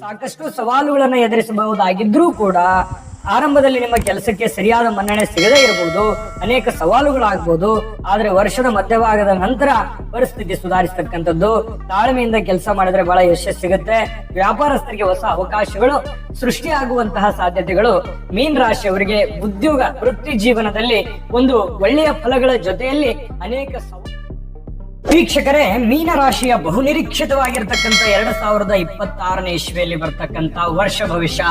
ಸಾಕಷ್ಟು ಸವಾಲುಗಳನ್ನ ಎದುರಿಸಬಹುದಾಗಿದ್ರೂ ಕೂಡ ಆರಂಭದಲ್ಲಿ ನಿಮ್ಮ ಕೆಲಸಕ್ಕೆ ಸರಿಯಾದ ಮನ್ನಣೆ ಸಿಗದೇ ಇರಬಹುದು, ಅನೇಕ ಸವಾಲುಗಳಾಗಬಹುದು ಆದ್ರೆ ವರ್ಷದ ಮಧ್ಯಭಾಗದ ನಂತರ ಪರಿಸ್ಥಿತಿ ಸುಧಾರಿಸತಕ್ಕಂಥದ್ದು. ತಾಳ್ಮೆಯಿಂದ ಕೆಲಸ ಮಾಡಿದ್ರೆ ಬಹಳ ಯಶಸ್ಸು ಸಿಗುತ್ತೆ. ವ್ಯಾಪಾರಸ್ಥರಿಗೆ ಹೊಸ ಅವಕಾಶಗಳು ಸೃಷ್ಟಿಯಾಗುವಂತಹ ಸಾಧ್ಯತೆಗಳು. ಮೀನ್ ರಾಶಿಯವರಿಗೆ ಉದ್ಯೋಗ, ವೃತ್ತಿ ಜೀವನದಲ್ಲಿ ಒಂದು ಒಳ್ಳೆಯ ಫಲಗಳ ಜೊತೆಯಲ್ಲಿ ಅನೇಕ ವೀಕ್ಷಕರೇ, ಮೀನ ರಾಶಿಯ ಬಹುನಿರೀಕ್ಷಿತವಾಗಿರ್ತಕ್ಕಂಥ ಎರಡ್ ಸಾವಿರದ ಇಪ್ಪತ್ತಾರನೇ ಇಸ್ವಿಯಲ್ಲಿ ಬರ್ತಕ್ಕಂಥ ವರ್ಷ ಭವಿಷ್ಯ.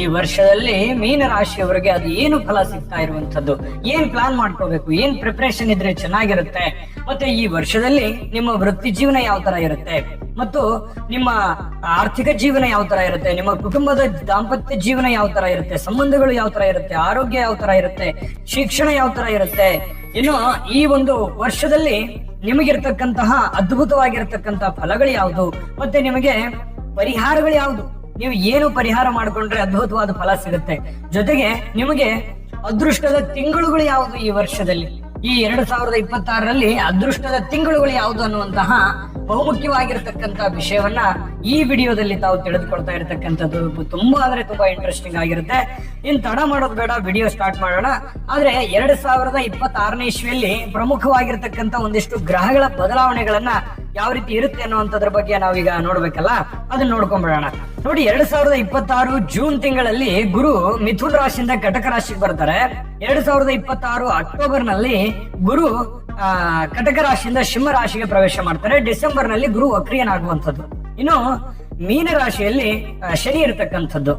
ಈ ವರ್ಷದಲ್ಲಿ ಮೀನ ರಾಶಿಯವರಿಗೆ ಅದು ಏನು ಫಲ ಸಿಗ್ತಾ ಇರುವಂತದ್ದು ಏನ್ ಪ್ಲಾನ್ ಮಾಡ್ಕೋಬೇಕು? ಏನ್ ಪ್ರಿಪರೇಷನ್ ಇದ್ರೆ ಚೆನ್ನಾಗಿರುತ್ತೆ? ಮತ್ತೆ ಈ ವರ್ಷದಲ್ಲಿ ನಿಮ್ಮ ವೃತ್ತಿ ಜೀವನ ಯಾವ ತರ ಇರುತ್ತೆ? ಮತ್ತು ನಿಮ್ಮ ಆರ್ಥಿಕ ಜೀವನ ಯಾವ ತರ ಇರುತ್ತೆ? ನಿಮ್ಮ ಕುಟುಂಬದ ದಾಂಪತ್ಯ ಜೀವನ ಯಾವ ತರ ಇರುತ್ತೆ? ಸಂಬಂಧಗಳು ಯಾವ ತರ ಇರುತ್ತೆ? ಆರೋಗ್ಯ ಯಾವ ತರ ಇರುತ್ತೆ? ಶಿಕ್ಷಣ ಯಾವ ತರ ಇರುತ್ತೆ? ಇನ್ನು ಈ ಒಂದು ವರ್ಷದಲ್ಲಿ ನಿಮಗಿರ್ತಕ್ಕಂತಹ ಅದ್ಭುತವಾಗಿರ್ತಕ್ಕಂತಹ ಫಲಗಳು ಯಾವುದು? ಮತ್ತೆ ನಿಮಗೆ ಪರಿಹಾರಗಳು ಯಾವುದು? ನೀವು ಏನು ಪರಿಹಾರ ಮಾಡಿಕೊಂಡ್ರೆ ಅದ್ಭುತವಾದ ಫಲ ಸಿಗುತ್ತೆ. ಜೊತೆಗೆ ನಿಮಗೆ ಅದೃಷ್ಟದ ತಿಂಗಳುಗಳು ಯಾವುದು ಈ ವರ್ಷದಲ್ಲಿ? ಈ ಎರಡ್ ಸಾವಿರದ ಇಪ್ಪತ್ತಾರರಲ್ಲಿ ಅದೃಷ್ಟದ ತಿಂಗಳುಗಳು ಯಾವುದು ಅನ್ನುವಂತಹ ಬಹುಮುಖ್ಯವಾಗಿರ್ತಕ್ಕಂತಹ ವಿಷಯವನ್ನ ಈ ವಿಡಿಯೋದಲ್ಲಿ ತಾವು ತಿಳಿದುಕೊಳ್ತಾ ಇರತಕ್ಕಂಥದ್ದು ತುಂಬಾ ಅಂದ್ರೆ ತುಂಬಾ ಇಂಟ್ರೆಸ್ಟಿಂಗ್ ಆಗಿರುತ್ತೆ. ಇನ್ ತಡ ಮಾಡೋದು ಬೇಡ, ವಿಡಿಯೋ ಸ್ಟಾರ್ಟ್ ಮಾಡೋಣ. ಆದ್ರೆ ಎರಡ್ ಸಾವಿರದ ಇಪ್ಪತ್ತಾರನೇ ಇಸ್ವಿಯಲ್ಲಿ ಪ್ರಮುಖವಾಗಿರ್ತಕ್ಕಂಥ ಒಂದಿಷ್ಟು ಗ್ರಹಗಳ ಬದಲಾವಣೆಗಳನ್ನ ಯಾವ ರೀತಿ ಇರುತ್ತೆ ಅನ್ನುವಂಥದ್ರ ಬಗ್ಗೆ ನಾವೀಗ ನೋಡ್ಬೇಕಲ್ಲ? ಅದನ್ನ ನೋಡ್ಕೊಂಡ್ಬಿಡೋಣ ನೋಡಿ, ಎರಡ್ ಸಾವಿರದ ಇಪ್ಪತ್ತಾರು ಜೂನ್ ತಿಂಗಳಲ್ಲಿ ಗುರು ಮಿಥುನ್ ರಾಶಿಯಿಂದ ಘಟಕ ರಾಶಿಗೆ ಬರ್ತಾರೆ. ಎರಡ್ ಸಾವಿರದ ಇಪ್ಪತ್ತಾರು ಅಕ್ಟೋಬರ್ನಲ್ಲಿ ಗುರು ಕಟಕ ರಾಶಿಯಿಂದ ಸಿಂಹ ರಾಶಿಗೆ ಪ್ರವೇಶ ಮಾಡ್ತಾರೆ. ಡಿಸೆಂಬರ್ನಲ್ಲಿ ಗುರು ವಕ್ರಿಯನಾಗುವಂಥದ್ದು. ಇನ್ನು ಮೀನ ರಾಶಿಯಲ್ಲಿ ಶನಿ ಇರತಕ್ಕಂಥದ್ದು.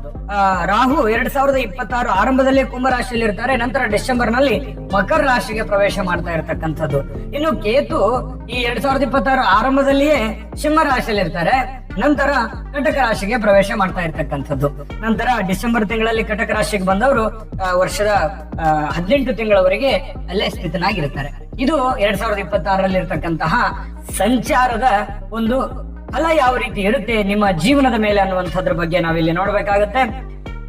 ರಾಹು ಎರಡ್ ಸಾವಿರದ ಇಪ್ಪತ್ತಾರು ಆರಂಭದಲ್ಲಿ ಕುಂಭ ರಾಶಿಯಲ್ಲಿ ಇರ್ತಾರೆ. ನಂತರ ಡಿಸೆಂಬರ್ನಲ್ಲಿ ಮಕರ ರಾಶಿಗೆ ಪ್ರವೇಶ ಮಾಡ್ತಾ ಇರತಕ್ಕಂಥದ್ದು. ಇನ್ನು ಕೇತು ಈ ಎರಡ್ ಸಾವಿರದ ಇಪ್ಪತ್ತಾರು ಆರಂಭದಲ್ಲಿಯೇ ಸಿಂಹ ರಾಶಿಯಲ್ಲಿ ಇರ್ತಾರೆ. ನಂತರ ಕಟಕ ರಾಶಿಗೆ ಪ್ರವೇಶ ಮಾಡ್ತಾ ಇರ್ತಕ್ಕಂಥದ್ದು. ನಂತರ ಡಿಸೆಂಬರ್ ತಿಂಗಳಲ್ಲಿ ಕಟಕ ರಾಶಿಗೆ ಬಂದವರು ವರ್ಷದ ಹದಿನೆಂಟು ತಿಂಗಳವರೆಗೆ ಅಲ್ಲೇ ಸ್ಥಿತನಾಗಿರ್ತಾರೆ. ಇದು ಎರಡ್ ಸಾವಿರದ ಇಪ್ಪತ್ತಾರರಲ್ಲಿ ಇರತಕ್ಕಂತಹ ಸಂಚಾರದ ಒಂದು ಫಲ ಯಾವ ರೀತಿ ಇರುತ್ತೆ ನಿಮ್ಮ ಜೀವನದ ಮೇಲೆ ಅನ್ನುವಂಥದ್ರ ಬಗ್ಗೆ ನಾವಿಲ್ಲಿ ನೋಡ್ಬೇಕಾಗತ್ತೆ.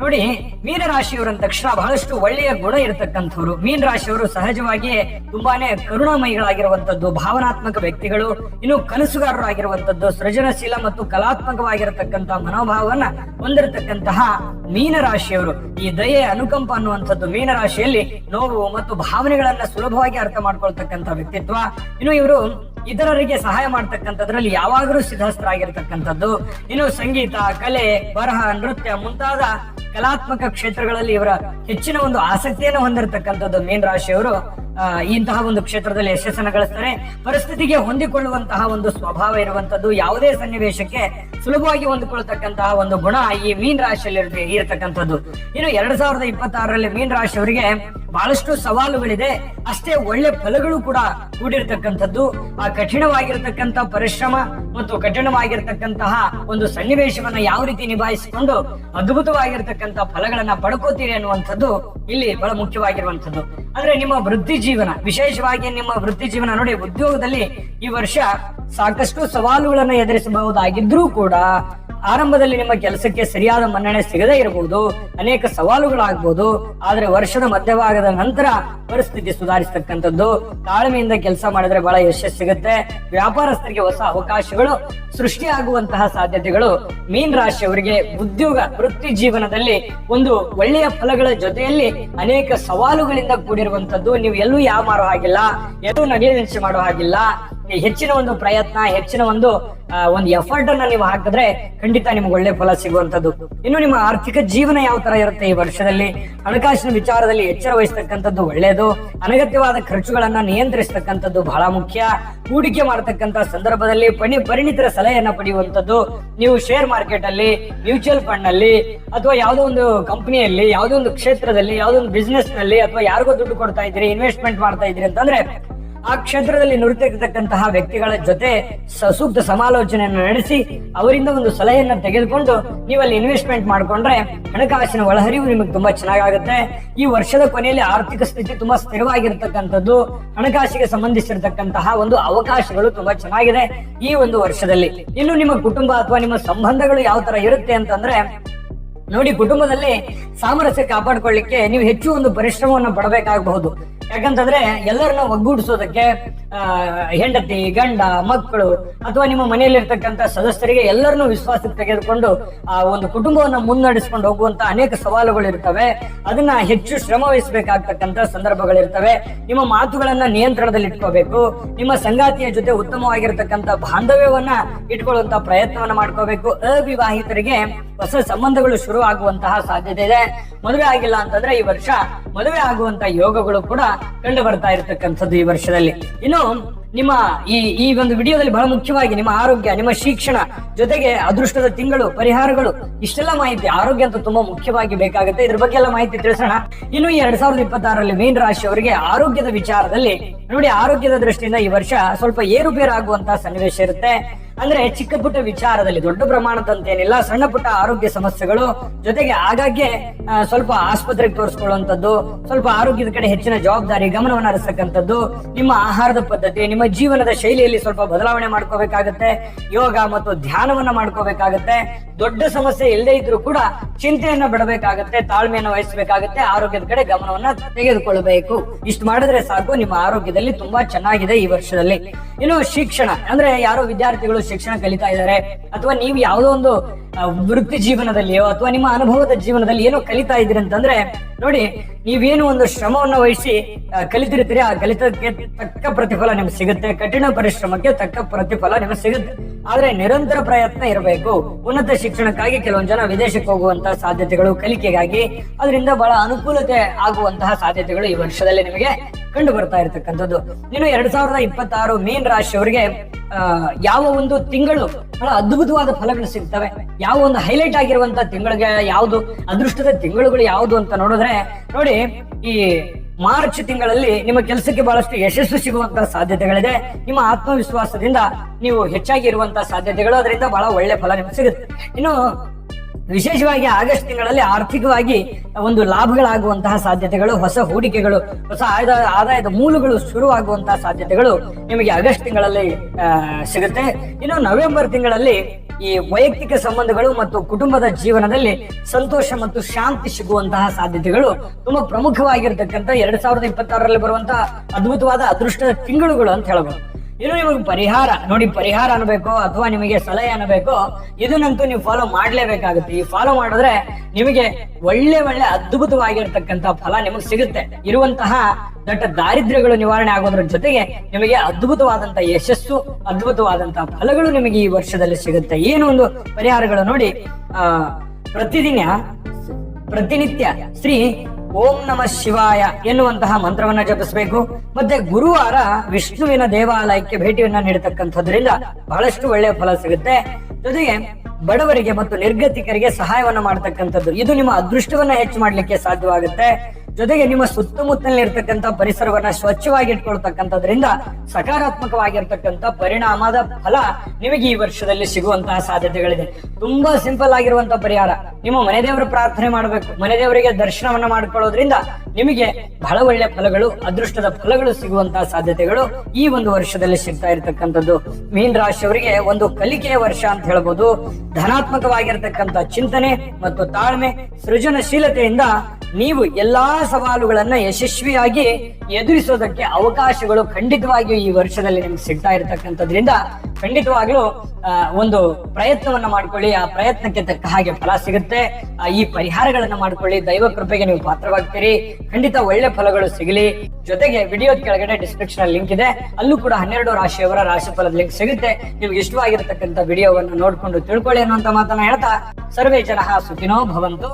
ನೋಡಿ ಮೀನ ರಾಶಿಯವರು ಅಂದ ತಕ್ಷಣ ಬಹಳಷ್ಟು ಒಳ್ಳೆಯ ಗುಣ ಇರತಕ್ಕಂಥವ್ರು. ಮೀನ ರಾಶಿಯವರು ಸಹಜವಾಗಿಯೇ ತುಂಬಾನೇ ಕರುಣಾಮಯಿಗಳಾಗಿರುವಂತದ್ದು ಭಾವನಾತ್ಮಕ ವ್ಯಕ್ತಿಗಳು, ಇನ್ನು ಕನಸುಗಾರರು ಆಗಿರುವಂತದ್ದು ಸೃಜನಶೀಲ ಮತ್ತು ಕಲಾತ್ಮಕವಾಗಿರತಕ್ಕಂತಹ ಮನೋಭಾವವನ್ನ ಹೊಂದಿರತಕ್ಕಂತಹ ಮೀನ ರಾಶಿಯವರು ಈ ದಯೆ, ಅನುಕಂಪ ಅನ್ನುವಂಥದ್ದು ಮೀನ ರಾಶಿಯಲ್ಲಿ ನೋವು ಮತ್ತು ಭಾವನೆಗಳನ್ನ ಸುಲಭವಾಗಿ ಅರ್ಥ ಮಾಡ್ಕೊಳ್ತಕ್ಕಂಥ ವ್ಯಕ್ತಿತ್ವ. ಇನ್ನು ಇವರು ಇತರರಿಗೆ ಸಹಾಯ ಮಾಡ್ತಕ್ಕಂಥದ್ರಲ್ಲಿ ಯಾವಾಗಲೂ ಸಿದ್ಧಸ್ಥರಾಗಿರ್ತಕ್ಕಂಥದ್ದು. ಇನ್ನು ಸಂಗೀತ, ಕಲೆ, ಬರಹ, ನೃತ್ಯ ಮುಂತಾದ ಕಲಾತ್ಮಕ ಕ್ಷೇತ್ರಗಳಲ್ಲಿ ಇವರ ಹೆಚ್ಚಿನ ಒಂದು ಆಸಕ್ತಿಯನ್ನು ಹೊಂದಿರತಕ್ಕಂಥದ್ದು ಮೀನ್ ರಾಶಿಯವರು ಇಂತಹ ಒಂದು ಕ್ಷೇತ್ರದಲ್ಲಿ ಯಶಸ್ಸನ್ನು ಗಳಿಸ್ತಾರೆ. ಪರಿಸ್ಥಿತಿಗೆ ಹೊಂದಿಕೊಳ್ಳುವಂತಹ ಒಂದು ಸ್ವಭಾವ ಇರುವಂತದ್ದು ಯಾವುದೇ ಸನ್ನಿವೇಶಕ್ಕೆ ಸುಲಭವಾಗಿ ಹೊಂದಿಕೊಳ್ಳತಕ್ಕಂತಹ ಒಂದು ಗುಣ ಈ ಮೀನ್ ರಾಶಿಯಲ್ಲಿ ಇರತಕ್ಕಂಥದ್ದು. ಇನ್ನು ಎರಡ್ ಸಾವಿರದ ಇಪ್ಪತ್ತಾರರಲ್ಲಿ ಮೀನ್ ರಾಶಿಯವರಿಗೆ ಬಹಳಷ್ಟು ಸವಾಲುಗಳಿದೆ. ಅಷ್ಟೇ ಒಳ್ಳೆ ಫಲಗಳು ಕೂಡ ಕೂಡಿರ್ತಕ್ಕಂಥದ್ದು. ಆ ಕಠಿಣವಾಗಿರ್ತಕ್ಕಂಥ ಪರಿಶ್ರಮ ಮತ್ತು ಕಠಿಣವಾಗಿರ್ತಕ್ಕಂತಹ ಒಂದು ಸನ್ನಿವೇಶವನ್ನ ಯಾವ ರೀತಿ ನಿಭಾಯಿಸಿಕೊಂಡು ಅದ್ಭುತವಾಗಿರ್ತಕ್ಕಂಥ ಫಲಗಳನ್ನ ಪಡ್ಕೋತೀರಿ ಅನ್ನುವಂಥದ್ದು ಇಲ್ಲಿ ಬಹಳ ಮುಖ್ಯವಾಗಿರುವಂಥದ್ದು. ಅಂದ್ರೆ ನಿಮ್ಮ ವೃತ್ತಿ ಜೀವನ ವಿಶೇಷವಾಗಿ ನಿಮ್ಮ ವೃತ್ತಿ ಜೀವನ ನೋಡಿ ಉದ್ಯೋಗದಲ್ಲಿ ಈ ವರ್ಷ ಸಾಕಷ್ಟು ಸವಾಲುಗಳನ್ನು ಎದುರಿಸಬಹುದಾಗಿದ್ರೂ ಕೂಡ ಆರಂಭದಲ್ಲಿ ನಿಮ್ಮ ಕೆಲಸಕ್ಕೆ ಸರಿಯಾದ ಮನ್ನಣೆ ಸಿಗದೇ ಇರಬಹುದು, ಅನೇಕ ಸವಾಲುಗಳಾಗಬಹುದು ಆದ್ರೆ ವರ್ಷದ ಮಧ್ಯಭಾಗದ ನಂತರ ಪರಿಸ್ಥಿತಿ ಸುಧಾರಿಸತಕ್ಕಂಥದ್ದು. ತಾಳ್ಮೆಯಿಂದ ಕೆಲಸ ಮಾಡಿದ್ರೆ ಬಹಳ ಯಶಸ್ಸು ಸಿಗುತ್ತೆ. ವ್ಯಾಪಾರಸ್ಥರಿಗೆ ಹೊಸ ಅವಕಾಶಗಳು ಸೃಷ್ಟಿಯಾಗುವಂತಹ ಸಾಧ್ಯತೆಗಳು. ಮೀನ್ ರಾಶಿಯವರಿಗೆ ಉದ್ಯೋಗ, ವೃತ್ತಿ ಜೀವನದಲ್ಲಿ ಒಂದು ಒಳ್ಳೆಯ ಫಲಗಳ ಜೊತೆಯಲ್ಲಿ ಅನೇಕ ಸವಾಲುಗಳಿಂದ ಕೂಡಿರುವಂತದ್ದು ನೀವು ಎಲ್ಲೂ ಯಾವ ಮಾರೋ ಹಾಗಿಲ್ಲ, ಎಲ್ಲೂ ನಡೆಯಲಿಂಚೆ ಮಾಡೋ ಹಾಗಿಲ್ಲ. ಹೆಚ್ಚಿನ ಒಂದು ಪ್ರಯತ್ನ, ಹೆಚ್ಚಿನ ಒಂದು ಒಂದು ಎಫರ್ಟ್ ಅನ್ನ ನೀವು ಹಾಕಿದ್ರೆ ಖಂಡಿತ ನಿಮ್ಗೆ ಒಳ್ಳೆ ಫಲ ಸಿಗುವಂತದ್ದು ಇನ್ನು ನಿಮ್ಮ ಆರ್ಥಿಕ ಜೀವನ ಯಾವ ತರ ಇರುತ್ತೆ ಈ ವರ್ಷದಲ್ಲಿ? ಹಣಕಾಸಿನ ವಿಚಾರದಲ್ಲಿ ಎಚ್ಚರ ವಹಿಸ್ತಕ್ಕಂಥದ್ದು ಒಳ್ಳೆಯದು. ಅನಗತ್ಯವಾದ ಖರ್ಚುಗಳನ್ನ ನಿಯಂತ್ರಿಸತಕ್ಕಂಥದ್ದು ಬಹಳ ಮುಖ್ಯ. ಹೂಡಿಕೆ ಮಾಡತಕ್ಕಂತ ಸಂದರ್ಭದಲ್ಲಿ ಪಣಿ, ಪರಿಣಿತರ ಸಲಹೆಯನ್ನ ಪಡೆಯುವಂತದ್ದು ನೀವು ಶೇರ್ ಮಾರ್ಕೆಟ್ ಅಲ್ಲಿ ಮ್ಯೂಚುವಲ್ ಫಂಡ್ನಲ್ಲಿ ಅಥವಾ ಯಾವುದೋ ಒಂದು ಕಂಪನಿಯಲ್ಲಿ ಯಾವುದೋ ಒಂದು ಕ್ಷೇತ್ರದಲ್ಲಿ, ಯಾವುದೋ ಒಂದು ಬಿಸ್ನೆಸ್ನಲ್ಲಿ ಅಥವಾ ಯಾರಿಗೋ ದುಡ್ಡು ಕೊಡ್ತಾ ಇದ್ರಿ ಇನ್ವೆಸ್ಟ್ಮೆಂಟ್ ಮಾಡ್ತಾ ಇದ್ರಿ ಅಂತಂದ್ರೆ ಆ ಕ್ಷೇತ್ರದಲ್ಲಿ ನುರಿತಿರ್ತಕ್ಕಂತಹ ವ್ಯಕ್ತಿಗಳ ಜೊತೆ ಸಸೂಕ್ತ ಸೂಕ್ತ ಸಮಾಲೋಚನೆಯನ್ನು ನಡೆಸಿ ಅವರಿಂದ ಒಂದು ಸಲಹೆಯನ್ನು ತೆಗೆದುಕೊಂಡು ನೀವು ಅಲ್ಲಿ ಇನ್ವೆಸ್ಟ್ಮೆಂಟ್ ಮಾಡ್ಕೊಂಡ್ರೆ ಹಣಕಾಸಿನ ಒಳಹರಿವು ನಿಮಗೆ ತುಂಬಾ ಚೆನ್ನಾಗಾಗುತ್ತೆ. ಈ ವರ್ಷದ ಕೊನೆಯಲ್ಲಿ ಆರ್ಥಿಕ ಸ್ಥಿತಿ ತುಂಬಾ ಸ್ಥಿರವಾಗಿರ್ತಕ್ಕಂಥದ್ದು, ಹಣಕಾಸಿಗೆ ಸಂಬಂಧಿಸಿರ್ತಕ್ಕಂತಹ ಒಂದು ಅವಕಾಶಗಳು ತುಂಬಾ ಚೆನ್ನಾಗಿದೆ ಈ ಒಂದು ವರ್ಷದಲ್ಲಿ. ಇನ್ನು ನಿಮ್ಮ ಕುಟುಂಬ ಅಥವಾ ನಿಮ್ಮ ಸಂಬಂಧಗಳು ಯಾವ ತರ ಇರುತ್ತೆ ಅಂತಂದ್ರೆ, ನೋಡಿ ಕುಟುಂಬದಲ್ಲಿ ಸಾಮರಸ್ಯ ಕಾಪಾಡಿಕೊಳ್ಳಿಕ್ಕೆ ನೀವು ಹೆಚ್ಚು ಒಂದು ಪರಿಶ್ರಮವನ್ನು ಪಡಬೇಕಾಗಬಹುದು. ಯಾಕಂತಂದ್ರೆ ಎಲ್ಲರನ್ನ ಒಗ್ಗೂಡಿಸೋದಕ್ಕೆ ಹೆಂಡತಿ, ಗಂಡ, ಮಕ್ಕಳು ಅಥವಾ ನಿಮ್ಮ ಮನೆಯಲ್ಲಿರ್ತಕ್ಕಂಥ ಸದಸ್ಯರಿಗೆ ಎಲ್ಲರನ್ನೂ ವಿಶ್ವಾಸಕ್ಕೆ ತೆಗೆದುಕೊಂಡು ಆ ಒಂದು ಕುಟುಂಬವನ್ನ ಮುನ್ನಡೆಸ್ಕೊಂಡು ಹೋಗುವಂತ ಅನೇಕ ಸವಾಲುಗಳು ಇರ್ತವೆ ಅದನ್ನ ಹೆಚ್ಚು ಶ್ರಮ ವಹಿಸಬೇಕಾಗ್ತಕ್ಕಂಥ ಸಂದರ್ಭಗಳಿರ್ತವೆ. ನಿಮ್ಮ ಮಾತುಗಳನ್ನ ನಿಯಂತ್ರಣದಲ್ಲಿ ಇಟ್ಕೋಬೇಕು. ನಿಮ್ಮ ಸಂಗಾತಿಯ ಜೊತೆ ಉತ್ತಮವಾಗಿರ್ತಕ್ಕಂಥ ಬಾಂಧವ್ಯವನ್ನ ಇಟ್ಕೊಳ್ಳುವಂತ ಪ್ರಯತ್ನವನ್ನ ಮಾಡ್ಕೋಬೇಕು. ಅವಿವಾಹಿತರಿಗೆ ಹೊಸ ಸಂಬಂಧಗಳು ಶುರು ಆಗುವಂತಹ ಸಾಧ್ಯತೆ ಇದೆ. ಮದುವೆ ಆಗಿಲ್ಲ ಅಂತಂದ್ರೆ ಈ ವರ್ಷ ಮದುವೆ ಆಗುವಂತ ಯೋಗಗಳು ಕೂಡ ಕಂಡು ಬರ್ತಾ ಇರತಕ್ಕಂಥದ್ದು ಈ ವರ್ಷದಲ್ಲಿ. ಇನ್ನು ನಿಮ್ಮ ಈ ಈ ಒಂದು ವಿಡಿಯೋದಲ್ಲಿ ಬಹಳ ಮುಖ್ಯವಾಗಿ ನಿಮ್ಮ ಆರೋಗ್ಯ, ನಿಮ್ಮ ಶಿಕ್ಷಣ ಜೊತೆಗೆ ಅದೃಷ್ಟದ ತಿಂಗಳು, ಪರಿಹಾರಗಳು, ಇಷ್ಟೆಲ್ಲ ಮಾಹಿತಿ ಆರೋಗ್ಯ ಅಂತ ತುಂಬಾ ಮುಖ್ಯವಾಗಿ ಬೇಕಾಗುತ್ತೆ. ಇದ್ರ ಬಗ್ಗೆ ಎಲ್ಲ ಮಾಹಿತಿ ತಿಳಿಸೋಣ. ಇನ್ನು ಎರಡ್ ಸಾವಿರದ ಇಪ್ಪತ್ತಾರರಲ್ಲಿ ರಾಶಿ ಅವರಿಗೆ ಆರೋಗ್ಯದ ವಿಚಾರದಲ್ಲಿ ನೋಡಿ, ಆರೋಗ್ಯದ ದೃಷ್ಟಿಯಿಂದ ಈ ವರ್ಷ ಸ್ವಲ್ಪ ಏರುಪೇರಾಗುವಂತಹ ಸನ್ನಿವೇಶ ಇರುತ್ತೆ. ಅಂದ್ರೆ ಚಿಕ್ಕ ಪುಟ್ಟ ವಿಚಾರದಲ್ಲಿ, ದೊಡ್ಡ ಪ್ರಮಾಣದಂತೇನಿಲ್ಲ, ಸಣ್ಣ ಪುಟ್ಟ ಆರೋಗ್ಯ ಸಮಸ್ಯೆಗಳು, ಜೊತೆಗೆ ಆಗಾಗ್ಗೆ ಸ್ವಲ್ಪ ಆಸ್ಪತ್ರೆಗೆ ತೋರಿಸ್ಕೊಳ್ಳುವಂಥದ್ದು, ಸ್ವಲ್ಪ ಆರೋಗ್ಯದ ಕಡೆ ಹೆಚ್ಚಿನ ಜವಾಬ್ದಾರಿ, ಗಮನವನ್ನು ಹರಿಸಕ್ಕಂಥದ್ದು, ನಿಮ್ಮ ಆಹಾರದ ಪದ್ಧತಿ, ನಿಮ್ಮ ಜೀವನದ ಶೈಲಿಯಲ್ಲಿ ಸ್ವಲ್ಪ ಬದಲಾವಣೆ ಮಾಡ್ಕೋಬೇಕಾಗತ್ತೆ, ಯೋಗ ಮತ್ತು ಧ್ಯಾನವನ್ನ ಮಾಡ್ಕೋಬೇಕಾಗತ್ತೆ, ದೊಡ್ಡ ಸಮಸ್ಯೆ ಇಲ್ಲದೆ ಇದ್ರೂ ಕೂಡ ಚಿಂತೆಯನ್ನ ಬಿಡಬೇಕಾಗತ್ತೆ, ತಾಳ್ಮೆಯನ್ನು ವಹಿಸಬೇಕಾಗತ್ತೆ, ಆರೋಗ್ಯದ ಕಡೆ ಗಮನವನ್ನ ತೆಗೆದುಕೊಳ್ಳಬೇಕು. ಇಷ್ಟು ಮಾಡಿದ್ರೆ ಸಾಕು, ನಿಮ್ಮ ಆರೋಗ್ಯದಲ್ಲಿ ತುಂಬಾ ಚೆನ್ನಾಗಿದೆ ಈ ವರ್ಷದಲ್ಲಿ. ಇನ್ನು ಶಿಕ್ಷಣ, ಅಂದ್ರೆ ಯಾರೋ ವಿದ್ಯಾರ್ಥಿಗಳು ಶಿಕ್ಷಣ ಕಲಿತಾ ಇದ್ದಾರೆ, ಅಥವಾ ನೀವು ಯಾವುದೋ ಒಂದು ವೃತ್ತಿ ಜೀವನದಲ್ಲಿಯೋ ಅಥವಾ ನಿಮ್ಮ ಅನುಭವದ ಜೀವನದಲ್ಲಿ ಏನೋ ಕಲಿತಾ ಇದ್ದೀರಿ ಅಂತಂದ್ರೆ, ನೋಡಿ, ನೀವೇನು ಒಂದು ಶ್ರಮವನ್ನು ವಹಿಸಿ ಕಲಿತಿರ್ತೀರಿ ಆ ಕಲಿತಕ್ಕೆ ತಕ್ಕ ಪ್ರತಿಫಲ ನಿಮ್ಗೆ ಸಿಗುತ್ತೆ, ಕಠಿಣ ಪರಿಶ್ರಮಕ್ಕೆ ತಕ್ಕ ಪ್ರತಿಫಲ ನಿಮಗೆ ಸಿಗುತ್ತೆ. ಆದ್ರೆ ನಿರಂತರ ಪ್ರಯತ್ನ ಇರಬೇಕು. ಉನ್ನತ ಶಿಕ್ಷಣಕ್ಕಾಗಿ ಕೆಲವೊಂದು ಜನ ವಿದೇಶಕ್ಕೆ ಹೋಗುವಂತಹ ಸಾಧ್ಯತೆಗಳು, ಕಲಿಕೆಗಾಗಿ, ಅದರಿಂದ ಬಹಳ ಅನುಕೂಲತೆ ಆಗುವಂತಹ ಸಾಧ್ಯತೆಗಳು ಈ ವರ್ಷದಲ್ಲಿ ನಿಮಗೆ ಕಂಡು ಬರ್ತಾ ಇರತಕ್ಕಂಥದ್ದು. ಇನ್ನು ಎರಡ್ ಸಾವಿರದ ಇಪ್ಪತ್ತಾರು ಮೀನ್ ರಾಶಿಯವರಿಗೆ ಆ, ಯಾವ ಒಂದು ತಿಂಗಳು ಬಹಳ ಅದ್ಭುತವಾದ ಫಲಗಳು ಸಿಗ್ತವೆ. ಯಾವ ಒಂದು ಹೈಲೈಟ್ ಆಗಿರುವಂತ ತಿಂಗಳಿಗೆ ಯಾವುದು ಅದೃಷ್ಟದ ತಿಂಗಳುಗಳು ಯಾವುದು ಅಂತ ನೋಡಿದ್ರೆ ನೋಡಿ ಈ ಮಾರ್ಚ್ ತಿಂಗಳಲ್ಲಿ ನಿಮ್ಮ ಕೆಲಸಕ್ಕೆ ಬಹಳಷ್ಟು ಯಶಸ್ಸು ಸಿಗುವಂತಹ ಸಾಧ್ಯತೆಗಳಿದೆ. ನಿಮ್ಮ ಆತ್ಮವಿಶ್ವಾಸದಿಂದ ನೀವು ಹೆಚ್ಚಾಗಿ ಇರುವಂತಹ ಸಾಧ್ಯತೆಗಳು ಅದರಿಂದ ಬಹಳ ಒಳ್ಳೆ ಫಲ ನಿಮ್ಗೆ ಸಿಗುತ್ತೆ. ಇನ್ನು ವಿಶೇಷವಾಗಿ ಆಗಸ್ಟ್ ತಿಂಗಳಲ್ಲಿ ಆರ್ಥಿಕವಾಗಿ ಒಂದು ಲಾಭಗಳಾಗುವಂತಹ ಸಾಧ್ಯತೆಗಳು, ಹೊಸ ಹೂಡಿಕೆಗಳು, ಹೊಸ ಆದಾಯ ಆದಾಯದ ಮೂಲಗಳು ಶುರುವಾಗುವಂತಹ ಸಾಧ್ಯತೆಗಳು ನಿಮಗೆ ಆಗಸ್ಟ್ ತಿಂಗಳಲ್ಲಿ ಸಿಗುತ್ತೆ. ಇನ್ನು ನವೆಂಬರ್ ತಿಂಗಳಲ್ಲಿ ಈ ವೈಯಕ್ತಿಕ ಸಂಬಂಧಗಳು ಮತ್ತು ಕುಟುಂಬದ ಜೀವನದಲ್ಲಿ ಸಂತೋಷ ಮತ್ತು ಶಾಂತಿ ಸಿಗುವಂತಹ ಸಾಧ್ಯತೆಗಳು ತುಂಬಾ ಪ್ರಮುಖವಾಗಿರ್ತಕ್ಕಂಥ ಎರಡ್ ಸಾವಿರದ ಇಪ್ಪತ್ತಾರರಲ್ಲಿ ಬರುವಂತಹ ಅದ್ಭುತವಾದ ಅದೃಷ್ಟದ ತಿಂಗಳುಗಳು ಅಂತ ಹೇಳ್ಬೋದು. ಇನ್ನು ನಿಮಗೆ ಪರಿಹಾರ, ನೋಡಿ ಪರಿಹಾರ ಅನ್ಬೇಕು ಅಥವಾ ನಿಮಗೆ ಸಲಹೆ ಅನ್ಬೇಕು ಇದನ್ನಂತೂ ನೀವು ಫಾಲೋ ಮಾಡ್ಲೇಬೇಕಾಗುತ್ತೆ. ಈ ಫಾಲೋ ಮಾಡಿದ್ರೆ ನಿಮಗೆ ಒಳ್ಳೆ ಒಳ್ಳೆ ಅದ್ಭುತವಾಗಿರ್ತಕ್ಕಂಥ ಫಲ ನಿಮಗೆ ಸಿಗುತ್ತೆ. ಇರುವಂತಹ ದಟ್ಟ ದಾರಿದ್ರ್ಯಗಳು ನಿವಾರಣೆ ಆಗೋದ್ರ ಜೊತೆಗೆ ನಿಮಗೆ ಅದ್ಭುತವಾದಂತ ಯಶಸ್ಸು ಅದ್ಭುತವಾದಂತಹ ಫಲಗಳು ನಿಮಗೆ ಈ ವರ್ಷದಲ್ಲಿ ಸಿಗುತ್ತೆ. ಏನು ಒಂದು ಪರಿಹಾರಗಳು ನೋಡಿ, ಆ, ಪ್ರತಿದಿನ ಪ್ರತಿನಿತ್ಯ ಶ್ರೀ ಓಂ ನಮ ಶಿವಾಯ ಎನ್ನುವಂತಹ ಮಂತ್ರವನ್ನ ಜಪಿಸಬೇಕು. ಮತ್ತೆ ಗುರುವಾರ ವಿಷ್ಣುವಿನ ದೇವಾಲಯಕ್ಕೆ ಭೇಟಿಯನ್ನ ನೀಡತಕ್ಕಂಥದ್ರಿಂದ ಬಹಳಷ್ಟು ಒಳ್ಳೆಯ ಫಲ ಸಿಗುತ್ತೆ. ಜೊತೆಗೆ ಬಡವರಿಗೆ ಮತ್ತು ನಿರ್ಗತಿಕರಿಗೆ ಸಹಾಯವನ್ನ ಮಾಡತಕ್ಕಂಥದ್ದು. ಇದು ನಿಮ್ಮ ಅದೃಷ್ಟವನ್ನ ಹೆಚ್ಚು ಮಾಡಲಿಕ್ಕೆ ಸಾಧ್ಯವಾಗುತ್ತೆ. ಜೊತೆಗೆ ನಿಮ್ಮ ಸುತ್ತಮುತ್ತಲಿರ್ತಕ್ಕಂಥ ಪರಿಸರವನ್ನ ಸ್ವಚ್ಛವಾಗಿ ಇಟ್ಕೊಳ್ತಕ್ಕಂಥದ್ರಿಂದ ಸಕಾರಾತ್ಮಕವಾಗಿರ್ತಕ್ಕಂಥ ಪರಿಣಾಮದ ಫಲ ನಿಮಗೆ ಈ ವರ್ಷದಲ್ಲಿ ಸಿಗುವಂತಹ ಸಾಧ್ಯತೆಗಳಿದೆ. ತುಂಬಾ ಸಿಂಪಲ್ ಆಗಿರುವಂತಹ ಪರಿಹಾರ. ನಿಮ್ಮ ಮನೆ ದೇವರ ಪ್ರಾರ್ಥನೆ ಮಾಡಬೇಕು. ಮನೆ ದೇವರಿಗೆ ದರ್ಶನವನ್ನ ಮಾಡಿಕೊಳ್ಳೋದ್ರಿಂದ ನಿಮಗೆ ಬಹಳ ಒಳ್ಳೆ ಫಲಗಳು, ಅದೃಷ್ಟದ ಫಲಗಳು ಸಿಗುವಂತಹ ಸಾಧ್ಯತೆಗಳು ಈ ಒಂದು ವರ್ಷದಲ್ಲಿ ಸಿಗ್ತಾ ಇರತಕ್ಕಂಥದ್ದು. ಮೀನ್ ರಾಶಿಯವರಿಗೆ ಒಂದು ಕಲಿಕೆಯ ವರ್ಷ ಅಂತ ಹೇಳ್ಬೋದು. ಧನಾತ್ಮಕವಾಗಿರ್ತಕ್ಕಂಥ ಚಿಂತನೆ ಮತ್ತು ತಾಳ್ಮೆ ಸೃಜನಶೀಲತೆಯಿಂದ ನೀವು ಎಲ್ಲಾ ಸವಾಲುಗಳನ್ನ ಯಶಸ್ವಿಯಾಗಿ ಎದುರಿಸೋದಕ್ಕೆ ಅವಕಾಶಗಳು ಖಂಡಿತವಾಗಿಯೂ ಈ ವರ್ಷದಲ್ಲಿ ನಿಮ್ಗೆ ಸಿಗ್ತಾ ಇರತಕ್ಕಂಥದ್ರಿಂದ ಖಂಡಿತವಾಗ್ಲೂ ಒಂದು ಪ್ರಯತ್ನವನ್ನ ಮಾಡ್ಕೊಳ್ಳಿ. ಆ ಪ್ರಯತ್ನಕ್ಕೆ ತಕ್ಕ ಹಾಗೆ ಫಲ ಸಿಗುತ್ತೆ. ಈ ಪರಿಹಾರಗಳನ್ನ ಮಾಡ್ಕೊಳ್ಳಿ. ದೈವ ಕೃಪೆಗೆ ನೀವು ಪಾತ್ರವಾಗ್ತೀರಿ. ಖಂಡಿತ ಒಳ್ಳೆ ಫಲಗಳು ಸಿಗಲಿ. ಜೊತೆಗೆ ವಿಡಿಯೋ ಕೆಳಗಡೆ ಡಿಸ್ಕ್ರಿಪ್ಷನ್ ಲಿಂಕ್ ಇದೆ. ಅಲ್ಲೂ ಕೂಡ ಹನ್ನೆರಡು ರಾಶಿಯವರ ರಾಶಿಫಲದ ಲಿಂಕ್ ಸಿಗುತ್ತೆ. ನಿಮ್ಗೆ ಇಷ್ಟವಾಗಿರ್ತಕ್ಕಂಥ ವಿಡಿಯೋವನ್ನು ನೋಡ್ಕೊಂಡು ತಿಳ್ಕೊಳ್ಳಿ ಅನ್ನುವಂತ ಮಾತನ್ನ ಹೇಳ್ತಾ, ಸರ್ವೇ ಜನ ಸುಖಿನೋ ಭವಂತು.